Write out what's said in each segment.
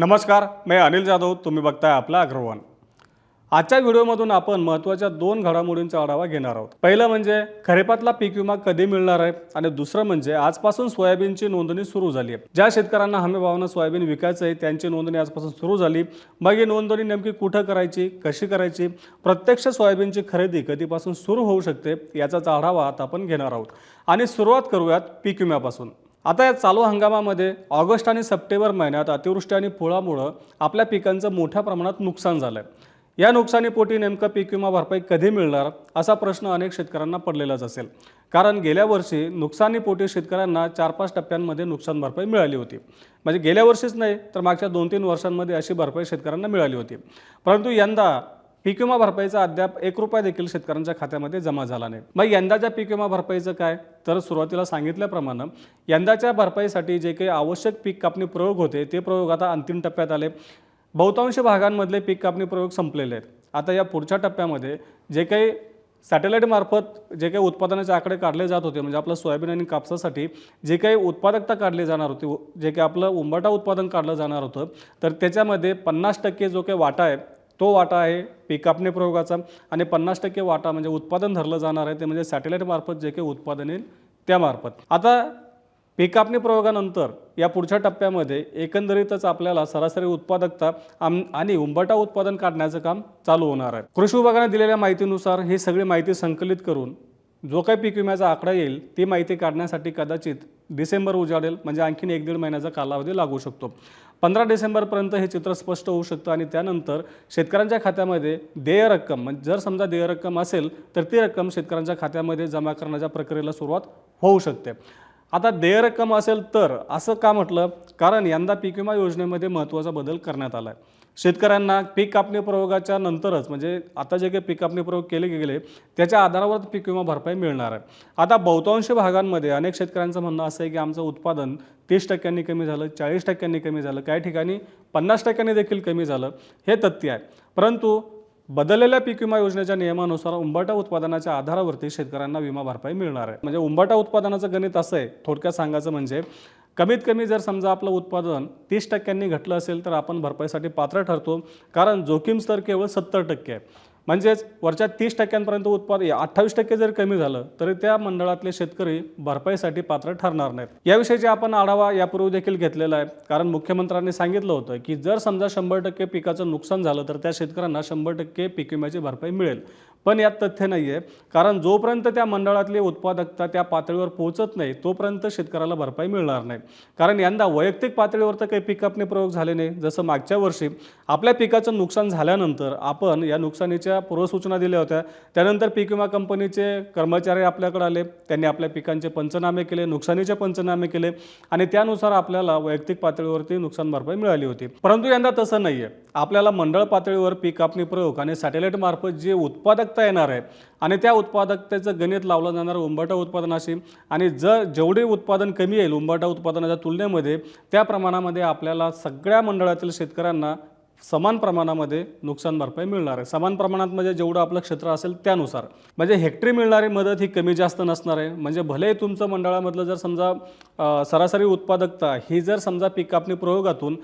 नमस्कार मी अनिल जाधव तुम्ही बघताय आपला अग्रवान. आजच्या व्हिडिओमधून आपण महत्त्वाच्या दोन घडामोडींचा आढावा घेणार आहोत. पहिलं म्हणजे खरेपातला पीक विमा कधी मिळणार आहे? आणि दुसरं म्हणजे आजपासून सोयाबीनची नोंदणी सुरू झाली आहे. ज्या शेतकऱ्यांना हमीभावानं सोयाबीन विकायचं आहे त्यांची नोंदणी आजपासून सुरू झाली. मग ही नोंदणी नेमकी कुठं करायची कशी करायची प्रत्यक्ष सोयाबीनची खरेदी कधीपासून सुरू होऊ शकते याचाच आढावा आता आपण घेणार आहोत. आणि सुरुवात करूयात पीक विम्यापासून. आता या चालू हंगामामध्ये ऑगस्ट आणि सप्टेंबर महिन्यात अतिवृष्टी आणि पुळामुळं आपल्या पिकांचं मोठ्या प्रमाणात नुकसान झालं आहे या नुकसानीपोटी नेमकं पीक विमा भरपाई कधी मिळणार असा प्रश्न अनेक शेतकऱ्यांना पडलेलाच असेल. कारण गेल्या वर्षी नुकसानीपोटी शेतकऱ्यांना चार पाच टप्प्यांमध्ये नुकसान भरपाई मिळाली होती. म्हणजे गेल्या वर्षीच नाही तर मागच्या दोन तीन वर्षांमध्ये अशी भरपाई शेतकऱ्यांना मिळाली होती. परंतु यंदा पीक विमा भरपाईचा अद्याप एक रुपया देखील शेतकऱ्यांच्या खात्यामध्ये जमा झाला नाही. मग यंदाच्या पीक विमा भरपाईचं काय? तर सुरुवातीला सांगितल्याप्रमाणे यंदाच्या भरपाईसाठी जे काही आवश्यक पीक कापणी प्रयोग होते ते प्रयोग आता अंतिम टप्प्यात आले. बहुतांश भागांमधले पीक कापणी प्रयोग संपलेले आहेत. आता या पुढच्या टप्प्यामध्ये जे काही सॅटेलाईटमार्फत जे काही उत्पादनाचे आकडे काढले जात होते म्हणजे आपलं सोयाबीन आणि कापसासाठी जे काही उत्पादकता काढली जाणार होती जे काही आपलं उंबाटा उत्पादन काढलं जाणार होतं तर त्याच्यामध्ये पन्नास टक्के जो काही वाटा आहे तो वाटा आहे पीक कापणी प्रयोगाचा आणि पन्नास टक्के वाटा म्हणजे उत्पादन धरलं जाणार आहे ते म्हणजे सॅटेलाईट मार्फत जे काही उत्पादन येईल त्यामार्फत. आता पीक कापणी प्रयोगानंतर या पुढच्या टप्प्यामध्ये एकंदरीतच आपल्याला सरासरी उत्पादकता आणि उंबटा उत्पादन काढण्याचं काम चालू होणार आहे. कृषी विभागाने दिलेल्या माहितीनुसार ही सगळी माहिती संकलित करून जो काही पीक विम्याचा आकडा येईल ती माहिती काढण्यासाठी कदाचित डिसेंबर उजाडेल म्हणजे आणखीन एक दीड महिन्याचा कालावधी लागू शकतो. पंधरा डिसेंबरपर्यंत हे चित्र स्पष्ट होऊ शकतं आणि त्यानंतर शेतकऱ्यांच्या खात्यामध्ये देय रक्कम म्हणजे जर समजा देय रक्कम असेल तर ती रक्कम शेतकऱ्यांच्या खात्यामध्ये जमा करण्याच्या प्रक्रियेला सुरुवात होऊ शकते. आता देय रक्कम असेल तर असं का म्हटलं? कारण यंदा पीक विमा योजनेमध्ये महत्त्वाचा बदल करण्यात आला आहे शेतकऱ्यांना पीक कापणी प्रयोगाच्या नंतरच म्हणजे आता जे काही पीक कापणी प्रयोग केले गेले त्याच्या आधारावर पीक विमा भरपाई मिळणार आहे. आता बहुतांश भागांमध्ये अनेक शेतकऱ्यांचं म्हणणं असं आहे की आमचं उत्पादन तीस टक्क्यांनी कमी झालं चाळीस टक्क्यांनी कमी झालं काही ठिकाणी पन्नास टक्क्यांनी देखील कमी झालं हे तथ्य आहे. परंतु बदललेल्या पीक विमा योजनेच्या नियमानुसार उंबाटा उत्पादनाच्या आधारावरती शेतकऱ्यांना विमा भरपाई मिळणार आहे. म्हणजे उंबाटा उत्पादनाचं गणित असं आहे थोडक्यात सांगायचं म्हणजे कमीत कमी जर समजा आपलं उत्पादन तीस टक्क्यांनी घटलं असेल तर आपण भरपाईसाठी पात्र ठरतो. कारण जोखीम स्तर केवळ सत्तर टक्के आहे. म्हणजेच वरच्या तीस टक्क्यांपर्यंत उत्पादन अठ्ठावीस टक्के जर कमी झालं तरी त्या मंडळातले शेतकरी भरपाईसाठी पात्र ठरणार नाहीत. याविषयीचे आपण आढावा यापूर्वी देखील घेतलेला आहे. कारण मुख्यमंत्र्यांनी सांगितलं होतं की जर समजा शंभर टक्के पिकाचं नुकसान झालं तर त्या शेतकऱ्यांना शंभर टक्के पीक विम्याची भरपाई मिळेल. पण यात तथ्य नाही आहे कारण जोपर्यंत त्या मंडळातली उत्पादकता त्या पातळीवर पोहोचत नाही तोपर्यंत शेतकऱ्याला भरपाई मिळणार नाही. कारण यंदा वैयक्तिक पातळीवर तर काही पिकअपने प्रयोग झाले नाही. जसं मागच्या वर्षी आपल्या पिकाचं नुकसान झाल्यानंतर आपण या नुकसानीच्या पूर्वसूचना दिल्या होत्या. त्यानंतर पीक विमा कंपनीचे कर्मचारी आपल्याकडे आले. त्यांनी आपल्या पिकांचे पंचनामे केले नुकसानीचे पंचनामे केले आणि त्यानुसार आपल्याला वैयक्तिक पातळीवरती नुकसान भरपाई मिळाली होती. परंतु यंदा तसं नाही आहे आपल्याला मंडळ पातळीवर पीक कापणी प्रयोग आणि सॅटेलाईटमार्फत जे उत्पादकता येणार आहे आणि त्या उत्पादकतेचं गणित लावलं जाणार उंबाटा उत्पादनाशी. आणि जर जेवढे उत्पादन कमी येईल उंबाटा उत्पादनाच्या तुलनेमध्ये त्या प्रमाणामध्ये आपल्याला सगळ्या मंडळातील शेतकऱ्यांना समान प्रमाणामध्ये नुकसान भरपाई मिळणार आहे. समान प्रमाणात म्हणजे जेवढं आपलं क्षेत्र असेल त्यानुसार. म्हणजे हेक्टरी मिळणारी मदत ही कमी जास्त नसणार आहे. म्हणजे भले तुमचं मंडळामधलं जर समजा सरासरी उत्पादकता ही जर समजा पीक कापणी प्रयोगातून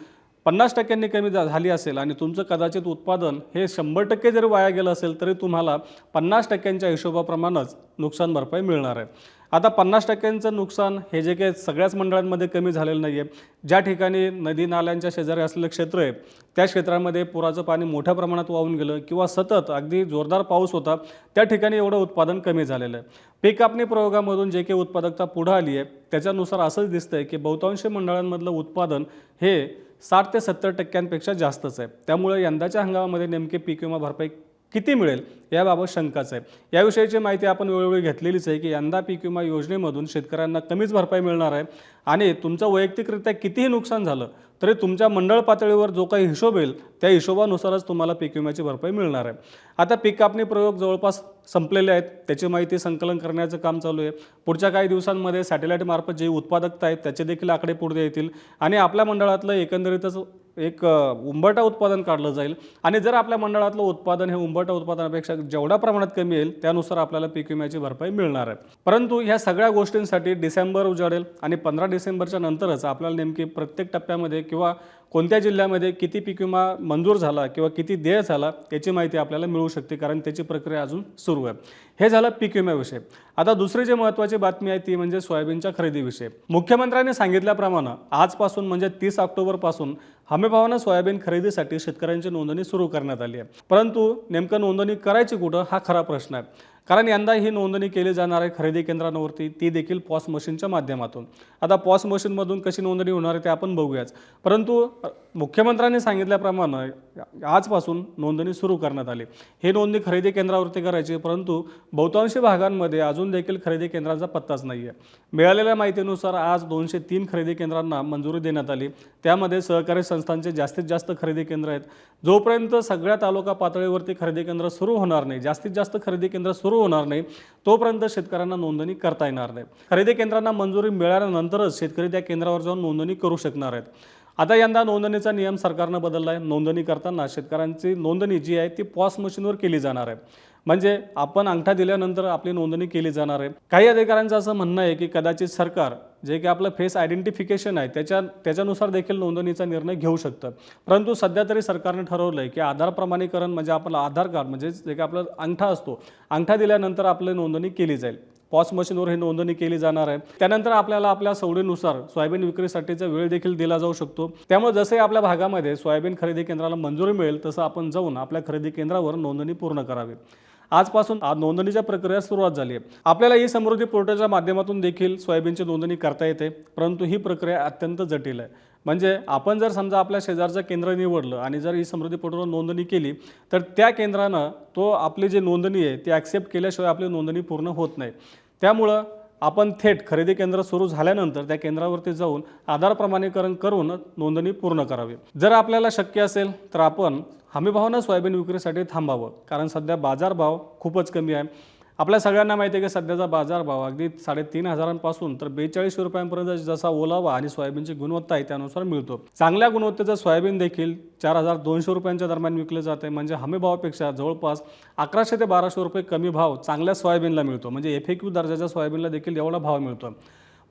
पन्नास टक्क्यांनी कमी झाली असेल आणि तुमचं कदाचित उत्पादन हे शंभर टक्के जरी वाया गेलं असेल तरी तुम्हाला पन्नास टक्क्यांच्या हिशोबाप्रमाणेच नुकसान भरपाई मिळणार आहे. आता पन्नास टक्क्यांचं नुकसान हे जे काही सगळ्याच मंडळांमध्ये कमी झालेलं नाही आहे ज्या ठिकाणी नदी नाल्यांच्या शेजारी असलेलं क्षेत्र आहे त्या क्षेत्रामध्ये पुराचं पाणी मोठ्या प्रमाणात वाहून गेलं किंवा सतत अगदी जोरदार पाऊस होता त्या ठिकाणी एवढं उत्पादन कमी झालेलं आहे. पीक कापणी प्रयोगामधून जे काही उत्पादकता पुढं आली आहे त्याच्यानुसार असंच दिसतंय की बहुतांश मंडळांमधलं उत्पादन हे साठ ते सत्तर टक्क्यांपेक्षा जास्तच आहे. त्यामुळे यंदाच्या हंगामामध्ये नेमके पीक विमा भरपाई किती मिळेल याबाबत शंकाच आहे. याविषयीची माहिती आपण वेळोवेळी घेतलेलीच आहे की यंदा पीक विमा योजनेमधून शेतकऱ्यांना कमीच भरपाई मिळणार आहे आणि तुमचं वैयक्तिकरित्या कितीही नुकसान झालं तरी तुमच्या मंडळ पातळीवर जो काही हिशोब येईल त्या हिशोबानुसारच तुम्हाला पीक विम्याची भरपाई मिळणार आहे. आता पीक कापणी प्रयोग जवळपास संपलेले आहेत. त्याची माहिती संकलन करण्याचं काम चालू आहे. पुढच्या काही दिवसांमध्ये सॅटेलाईटमार्फत जे उत्पादकता आहेत त्याचे देखील आकडे पुढे येतील आणि आपल्या मंडळातलं एकंदरीतच एक उंबरटा उत्पादन काढलं जाईल. आणि जर आपल्या मंडळातलं उत्पादन हे उंबरटा उत्पादनापेक्षा जेवढ्या प्रमाणात कमी येईल त्यानुसार आपल्याला पीक विम्याची भरपाई मिळणार आहे. परंतु ह्या सगळ्या गोष्टींसाठी डिसेंबर उजाडेल आणि पंधरा डिसेंबरच्या नंतरच आपल्याला नेमकी प्रत्येक टप्प्यामध्ये किंवा कोणत्या जिल्ह्यामध्ये किती पीक विमा मंजूर झाला किंवा किती देय झाला याची माहिती आपल्याला मिळू शकते कारण त्याची प्रक्रिया अजून सुरू आहे. हे झालं पीक विम्याविषयी. आता दुसरी जी महत्त्वाची बातमी आहे ती म्हणजे सोयाबीनच्या खरेदीविषयी. मुख्यमंत्र्यांनी सांगितल्याप्रमाणे आजपासून म्हणजे तीस ऑक्टोबरपासून हमीभावानं सोयाबीन खरेदीसाठी शेतकऱ्यांची नोंदणी सुरू करण्यात आली आहे. परंतु नेमकं नोंदणी करायची कुठं हा खरा प्रश्न आहे. कारण यंदा ही नोंदणी केली जाणार आहे खरेदी केंद्रांवरती ती देखील पॉस मशीनच्या माध्यमातून. आता पॉस मशीनमधून कशी नोंदणी होणार आहे ते आपण बघूयाच. परंतु मुख्यमंत्र्यांनी सांगितल्याप्रमाणे आजपासून नोंदणी सुरू करण्यात आली. हे नोंदणी खरेदी केंद्रावरती करायची परंतु बहुतांश भागांमध्ये अजून देखील खरेदी केंद्राचा पत्ताच नाही आहे मिळालेल्या माहितीनुसार आज दोनशे तीन खरेदी केंद्रांना मंजुरी देण्यात आली. त्यामध्ये सहकारी संस्थांचे जास्तीत जास्त खरेदी केंद्र आहेत. जोपर्यंत सगळ्या तालुका पातळीवरती खरेदी केंद्र सुरू होणार नाही जास्तीत जास्त खरेदी केंद्र सुरू होणार नाही तोपर्यंत शेतकऱ्यांना नोंदणी करता येणार नाही. खरेदी केंद्रांना मंजुरी मिळाल्यानंतरच शेतकरी त्या केंद्रावर जाऊन नोंदणी करू शकणार आहेत. आता यंदा नोंदणीचा नियम सरकारनं बदलला आहे नोंदणी करताना शेतकऱ्यांची नोंदणी जी आहे ती पॉस मशीनवर केली जाणार आहे. म्हणजे आपण अंगठा दिल्यानंतर आपली नोंदणी केली जाणार आहे. काही अधिकाऱ्यांचं असं म्हणणं आहे की कदाचित सरकार जे की आपलं फेस आयडेंटिफिकेशन आहे त्याच्या त्याच्यानुसार देखील नोंदणीचा निर्णय घेऊ शकतं. परंतु सध्या तरी सरकारने ठरवलं आहे की आधार प्रमाणीकरण म्हणजे आपलं आधार कार्ड म्हणजे जे की आपलं अंगठा असतो अंगठा दिल्यानंतर आपली नोंदणी केली जाईल. पॉस मशीनवर ही नोंदणी केली जाणार आहे. त्यानंतर आपल्याला आपल्या सवडीनुसार सोयाबीन विक्रीसाठीचा वेळ देखील दिला जाऊ शकतो. त्यामुळे जसे आपल्या भागामध्ये सोयाबीन खरेदी केंद्राला मंजुरी मिळेल तसं आपण जाऊन आपल्या खरेदी केंद्रावर नोंदणी पूर्ण करावी. आजपासून नोंदणीच्या प्रक्रिया सुरुवात झाली आहे. आपल्याला ई समृद्धी पोर्टलच्या माध्यमातून देखील सोयाबीनची नोंदणी करता येते परंतु ही प्रक्रिया अत्यंत जटिल आहे. म्हणजे आपण जर समजा आपल्या शेजारचं केंद्र निवडलं आणि जर ई समृद्धी पोर्टलवर नोंदणी केली तर त्या केंद्रानं तो आपली जी नोंदणी आहे ती ॲक्सेप्ट केल्याशिवाय आपली नोंदणी पूर्ण होत नाही. त्यामुळं आपण थेट खरेदी केंद्र सुरू झाल्यानंतर त्या केंद्रावरती जाऊन आधार प्रमाणीकरण करून नोंदणी पूर्ण करावी. जर आपल्याला शक्य असेल तर आपण हमीभावानं सोयाबीन विक्रीसाठी थांबावं कारण सध्या बाजारभाव खूपच कमी आहे. आपल्या सगळ्यांना माहिती आहे की सध्याचा बाजारभाव अगदी साडेतीन हजारांपासून तर बेचाळीस रुपयांपर्यंत जसा ओलावा आणि सोयाबीनची गुणवत्ता आहे त्यानुसार मिळतो. चांगल्या गुणवत्तेचं सोयाबीन देखील चार हजार दोनशे रुपयांच्या दरम्यान विकले जाते म्हणजे हमी भावापेक्षा जवळपास अकराशे ते बाराशे रुपये कमी भाव चांगल्या सोयाबीनला मिळतो. म्हणजे एफ क्यू दर्जाच्या सोयाबीनला देखील एवढा भाव मिळतो.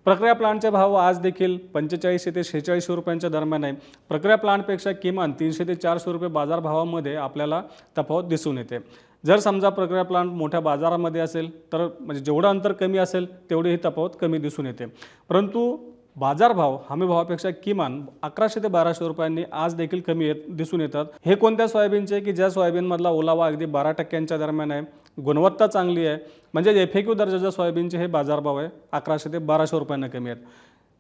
प्रक्रिया प्लांटचे भाव आज देखील पंचेचाळीसशे ते शेहेचाळीसशे रुपयांच्या दरम्यान आहे. प्रक्रिया प्लांटपेक्षा किमान तीनशे ते चारशे रुपये बाजारभावामध्ये आपल्याला तफावत दिसून येते. जर समजा प्रक्रिया प्लांट मोठ्या बाजारामध्ये असेल तर म्हणजे जेवढं अंतर कमी असेल तेवढी ही तफावत कमी दिसून येते. परंतु बाजारभाव हमी भावापेक्षा किमान अकराशे ते बाराशे रुपयांनी आज देखील कमी येत दिसून येतात. हे कोणत्या सोयाबीनचे? की ज्या सोयाबीनमधला ओलावा अगदी बारा टक्क्यांच्या दरम्यान आहे गुणवत्ता चांगली आहे म्हणजे एफ क्यू दर्जाच्या सोयाबीनचे हे बाजारभाव आहे अकराशे ते बाराशे रुपयांना कमी आहेत.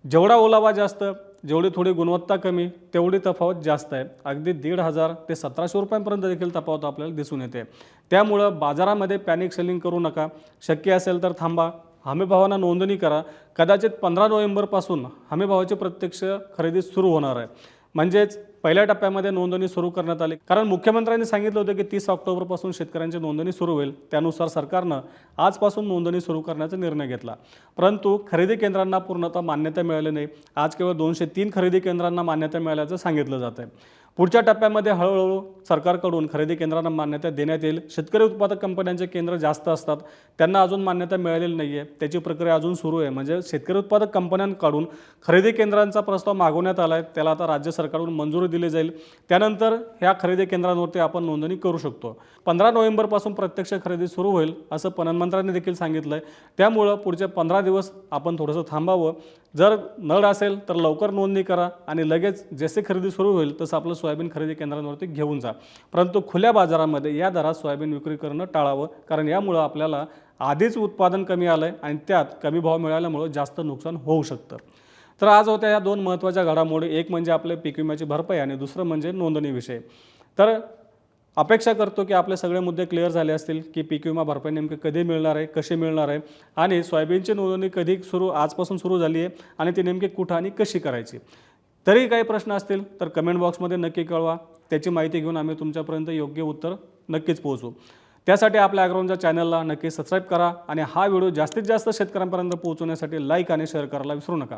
जेवढा ओलावा जास्त जेवढी थोडी गुणवत्ता कमी तेवढी तफावत जास्त आहे. अगदी दीड हजार ते सतराशे रुपयांपर्यंत देखील तफावत आपल्याला दिसून येते. त्यामुळं बाजारामध्ये पॅनिक सेलिंग करू नका. शक्य असेल तर थांबा. हमीभावांना नोंदणी करा. कदाचित पंधरा नोव्हेंबरपासून हमीभावाची प्रत्यक्ष खरेदी सुरू होणार आहे. म्हणजेच पहिल्या टप्प्यामध्ये नोंदणी सुरू करण्यात आली. कारण मुख्यमंत्र्यांनी सांगितलं होतं की तीस ऑक्टोबरपासून शेतकऱ्यांची नोंदणी सुरू होईल. त्यानुसार सरकारनं आजपासून नोंदणी सुरू करण्याचा निर्णय घेतला. परंतु खरेदी केंद्रांना पूर्णतः मान्यता मिळाली नाही. आज केवळ दोनशे तीन खरेदी केंद्रांना मान्यता मिळाल्याचं सांगितलं जात आहे पुढच्या टप्प्यामध्ये हळूहळू सरकारकडून खरेदी केंद्रांना मान्यता देण्यात येईल. शेतकरी उत्पादक कंपन्यांचे केंद्र जास्त असतात. त्यांना अजून मान्यता मिळालेली नाही आहे त्याची प्रक्रिया अजून सुरू आहे. म्हणजे शेतकरी उत्पादक कंपन्यांकडून खरेदी केंद्रांचा प्रस्ताव मागवण्यात आला आहे त्याला आता राज्य सरकारकडून मंजुरी दिली जाईल. त्यानंतर ह्या खरेदी केंद्रांवरती आपण नोंदणी करू शकतो. पंधरा नोव्हेंबरपासून प्रत्यक्ष खरेदी सुरू होईल असं पणनमंत्र्यांनी देखील सांगितलं आहे त्यामुळं पुढचे पंधरा दिवस आपण थोडंसं थांबावं. जर नळ असेल तर लवकर नोंदणी करा आणि लगेच जसे खरेदी सुरू होईल तसं आपलं सोयाबीन खरेदी केंद्रांवरती घेऊन जा. परंतु खुल्या बाजारामध्ये या दरात सोयाबीन विक्री करणं टाळावं कारण यामुळं आपल्याला आधीच उत्पादन कमी आलं आहे आणि त्यात कमी भाव मिळाल्यामुळं जास्त नुकसान होऊ शकतं. तर आज होत्या या दोन महत्त्वाच्या घडामोडी एक म्हणजे आपले पीक विम्याची भरपाई आणि दुसरं म्हणजे नोंदणीविषयी तर अपेक्षा करतो की आपले सगळे मुद्दे क्लिअर झाले असतील की पीक विमा भरपाई नेमकी कधी मिळणार आहे कशी मिळणार आहे आणि सोयाबीनची नोंदणी कधी सुरू आजपासून सुरू झाली आहे आणि ती नेमकी कुठं आणि कशी करायची. तरी काही प्रश्न असतील तर कमेंट बॉक्समध्ये नक्की कळवा. त्याची माहिती घेऊन आम्ही तुमच्यापर्यंत योग्य उत्तर नक्कीच पोहोचू. त्यासाठी आपल्या अग्रवनच्या चॅनलला नक्की सबस्क्राईब करा आणि हा व्हिडिओ जास्तीत जास्त शेतकऱ्यांपर्यंत पोहोचवण्यासाठी लाईक आणि शेअर करायला विसरू नका.